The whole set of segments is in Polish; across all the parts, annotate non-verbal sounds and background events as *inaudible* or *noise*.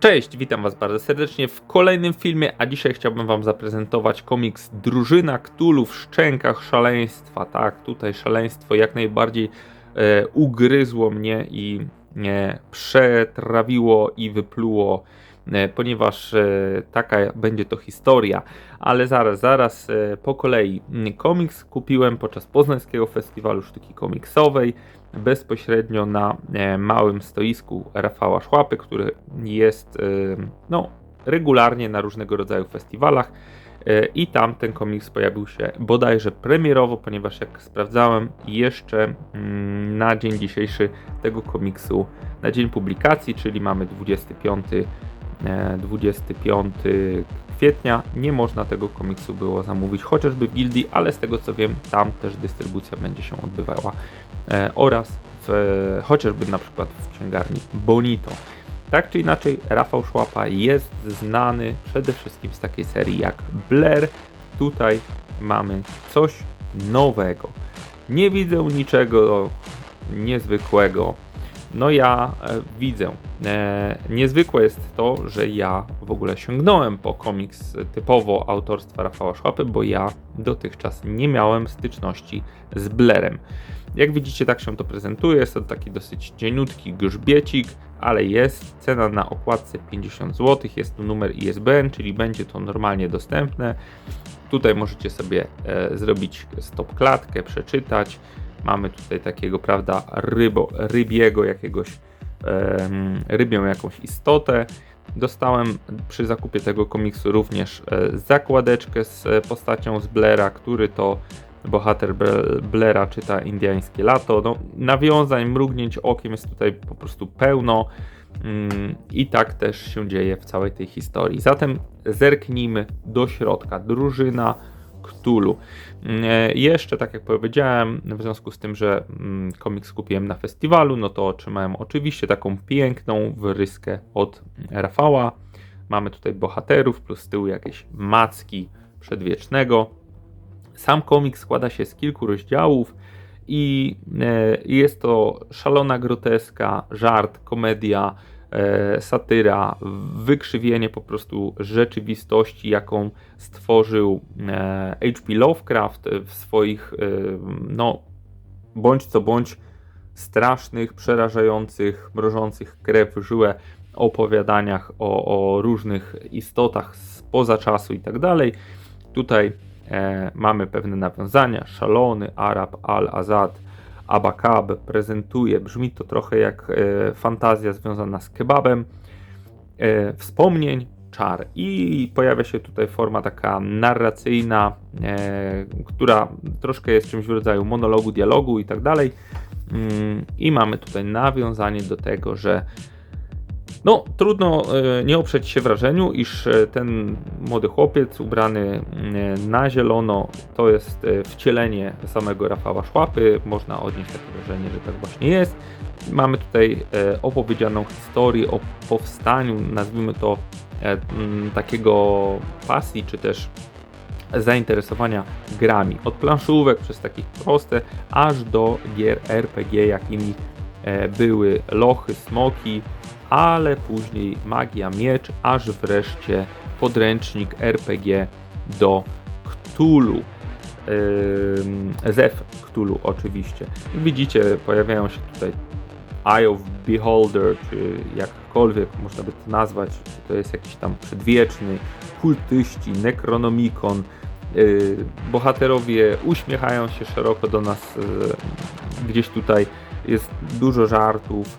Cześć, witam Was bardzo serdecznie w kolejnym filmie, a dzisiaj chciałbym Wam zaprezentować komiks Drużyna Ktulu w szczękach szaleństwa. Tak, tutaj szaleństwo jak najbardziej e, ugryzło mnie i e, przetrawiło i wypluło, e, ponieważ e, taka będzie to historia. Ale zaraz, zaraz e, po kolei. Komiks kupiłem podczas Poznańskiego Festiwalu Sztuki Komiksowej bezpośrednio na e, małym stoisku Rafała Szłapy, który jest e, no, regularnie na różnego rodzaju festiwalach. E, I tam ten komiks pojawił się bodajże premierowo, ponieważ jak sprawdzałem, jeszcze mm, na dzień dzisiejszy tego komiksu, na dzień publikacji, czyli mamy 25, e, 25 kwietnia, nie można tego komiksu było zamówić, chociażby w Gildii, ale z tego co wiem, tam też dystrybucja będzie się odbywała e, oraz w, chociażby na przykład w księgarni Bonito. Tak czy inaczej, Rafał Szłapa jest znany przede wszystkim z takiej serii jak Blair. Tutaj mamy coś nowego. Nie widzę niczego niezwykłego. No ja e, widzę. E, niezwykłe jest to, że ja w ogóle sięgnąłem po komiks typowo autorstwa Rafała Szłapy, bo ja dotychczas nie miałem styczności z Blerem. Jak widzicie, tak się to prezentuje. Jest to taki dosyć cieniutki grzbiecik, ale jest. Cena na okładce 50 zł. Jest tu numer ISBN, czyli będzie to normalnie dostępne. Tutaj możecie sobie e, zrobić stop klatkę, przeczytać. Mamy tutaj takiego, prawda, rybo, rybiego jakiegoś, rybią jakąś istotę. Dostałem przy zakupie tego komiksu również e, zakładeczkę z postacią z Blera, który to bohater Ble- Blera czyta Indiańskie Lato. No, nawiązań, mrugnięć okiem jest tutaj po prostu pełno. Mm, I tak też się dzieje w całej tej historii. Zatem zerknijmy do środka. Drużyna Cthulhu. Mm, e, Jeszcze, tak jak powiedziałem, w związku z tym, że mm, komiks kupiłem na festiwalu, no to otrzymałem oczywiście taką piękną wyryskę od Rafała. Mamy tutaj bohaterów, plus z tyłu jakieś macki przedwiecznego. Sam komiks składa się z kilku rozdziałów i e, jest to szalona groteska, żart, komedia, satyra, wykrzywienie po prostu rzeczywistości, jaką stworzył e, H.P. Lovecraft w swoich, e, no, bądź co bądź strasznych, przerażających, mrożących krew żyłę opowiadaniach o, o różnych istotach spoza czasu i tak dalej. Tutaj e, mamy pewne nawiązania. Szalony Arab Al-Azad Abakab prezentuje, brzmi to trochę jak e, fantazja związana z kebabem. E, wspomnień, czar. I pojawia się tutaj forma taka narracyjna, e, która troszkę jest czymś w rodzaju monologu, dialogu i tak dalej. Mm, I mamy tutaj nawiązanie do tego, że no, trudno e, nie oprzeć się wrażeniu, iż e, ten młody chłopiec ubrany e, na zielono to jest wcielenie samego Rafała Szłapy. Można odnieść takie wrażenie, że tak właśnie jest. Mamy tutaj opowiedzianą historię o powstaniu, nazwijmy to takiego pasji, czy też zainteresowania grami. Od planszówek przez takich proste, aż do gier RPG, jakimi były lochy, smoki, ale później magia, miecz, aż wreszcie podręcznik RPG do Cthulhu. Zef Cthulhu oczywiście. Jak widzicie, pojawiają się tutaj Eye of Beholder, czy jakkolwiek można by to nazwać, czy to jest jakiś tam przedwieczny, kultyści, Necronomicon. Yy, bohaterowie uśmiechają się szeroko do nas, yy, gdzieś tutaj jest dużo żartów,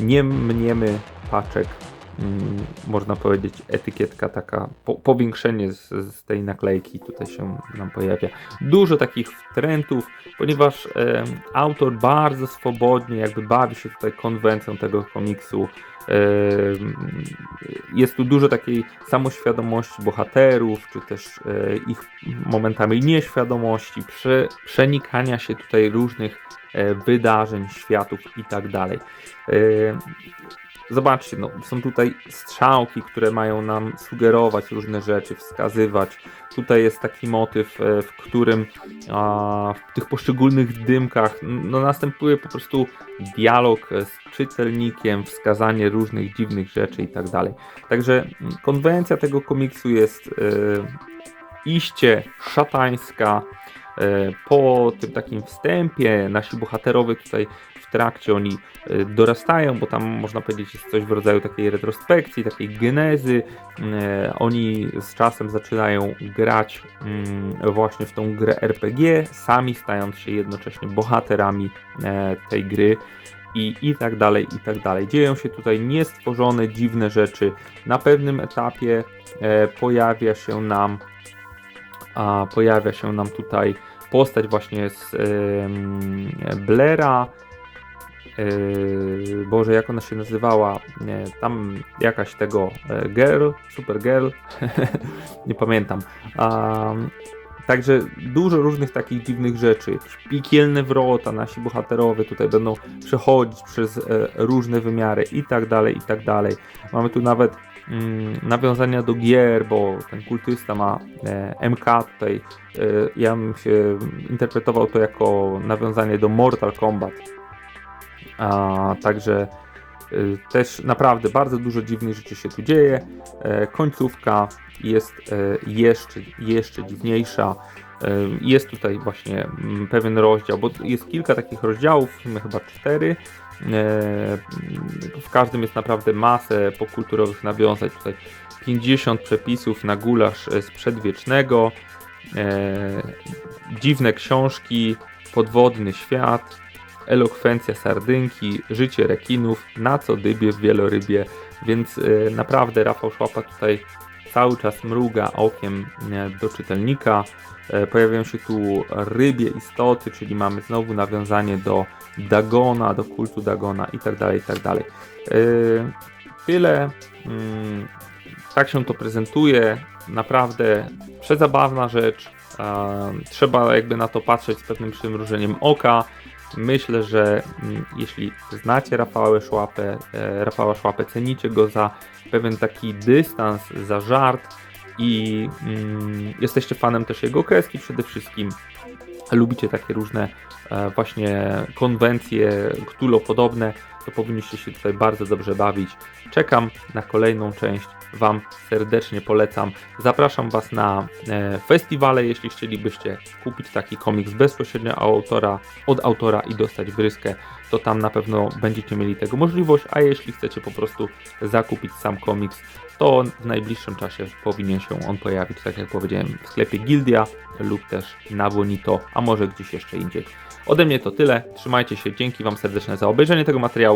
nie mniemy paczek, mm, można powiedzieć etykietka taka, po, powiększenie z, z tej naklejki tutaj się nam pojawia. Dużo takich wtrętów, ponieważ e, autor bardzo swobodnie jakby bawi się tutaj konwencją tego komiksu. Jest tu dużo takiej samoświadomości bohaterów, czy też e, ich momentami nieświadomości, prze, przenikania się tutaj różnych e, wydarzeń, światów i tak dalej. Zobaczcie, no, są tutaj strzałki, które mają nam sugerować różne rzeczy, wskazywać. Tutaj jest taki motyw, e, w którym a, w tych poszczególnych dymkach no, następuje po prostu dialog z czytelnikiem, wskazanie różnych dziwnych rzeczy i tak dalej. Także konwencja tego komiksu jest e, iście szatańska. E, Po tym takim wstępie nasi bohaterowie tutaj trakcie oni e, dorastają, bo tam można powiedzieć jest coś w rodzaju takiej retrospekcji, takiej genezy. E, Oni z czasem zaczynają grać mm, właśnie w tą grę RPG, sami stając się jednocześnie bohaterami e, tej gry. I, I tak dalej, i tak dalej. Dzieją się tutaj niestworzone, dziwne rzeczy. Na pewnym etapie e, pojawia się nam a pojawia się nam tutaj postać właśnie z em, Blaira. Yy, Boże, jak ona się nazywała? Nie, tam jakaś tego e, girl, super girl, *laughs* nie pamiętam. Um, Także dużo różnych takich dziwnych rzeczy. Jakieś Piekielne wrota, nasi bohaterowie tutaj będą przechodzić przez e, różne wymiary i tak dalej, i tak dalej. Mamy tu nawet mm, nawiązania do gier, bo ten kultysta ma e, MK tutaj. E, ja bym się interpretował to jako nawiązanie do Mortal Kombat. A, także y, też naprawdę bardzo dużo dziwnych rzeczy się tu dzieje. E, końcówka jest e, jeszcze, jeszcze dziwniejsza. E, Jest tutaj właśnie mm, pewien rozdział, bo jest kilka takich rozdziałów, chyba cztery. W każdym jest naprawdę masę pokulturowych nawiązań. Tutaj 50 przepisów na gulasz z przedwiecznego, dziwne książki, podwodny świat, elokwencja sardynki, życie rekinów, na co dybie w wielorybie, więc e, naprawdę Rafał Szłapa tutaj cały czas mruga okiem e, do czytelnika. E, Pojawiają się tu rybie istoty, czyli mamy znowu nawiązanie do Dagona, do kultu Dagona i tak dalej, i tak Tyle. Mm, Tak się to prezentuje. Naprawdę przezabawna rzecz. Trzeba jakby na to patrzeć z pewnym przymrużeniem oka. Myślę, że mm, jeśli znacie Rafała Szłapę, e, Rafała Szłapę, cenicie go za pewien taki dystans, za żart i mm, jesteście fanem też jego kreski przede wszystkim, lubicie takie różne e, właśnie konwencje Cthulhu-podobne, to powinniście się tutaj bardzo dobrze bawić. Czekam na kolejną część. Wam serdecznie polecam. Zapraszam Was na e, festiwale, jeśli chcielibyście kupić taki komiks bezpośrednio autora, od autora i dostać wryskę, to tam na pewno będziecie mieli tego możliwość, a jeśli chcecie po prostu zakupić sam komiks, to w najbliższym czasie powinien się on pojawić, tak jak powiedziałem, w sklepie Gildia lub też na Bonito, a może gdzieś jeszcze indziej. Ode mnie to tyle. Trzymajcie się. Dzięki Wam serdecznie za obejrzenie tego materiału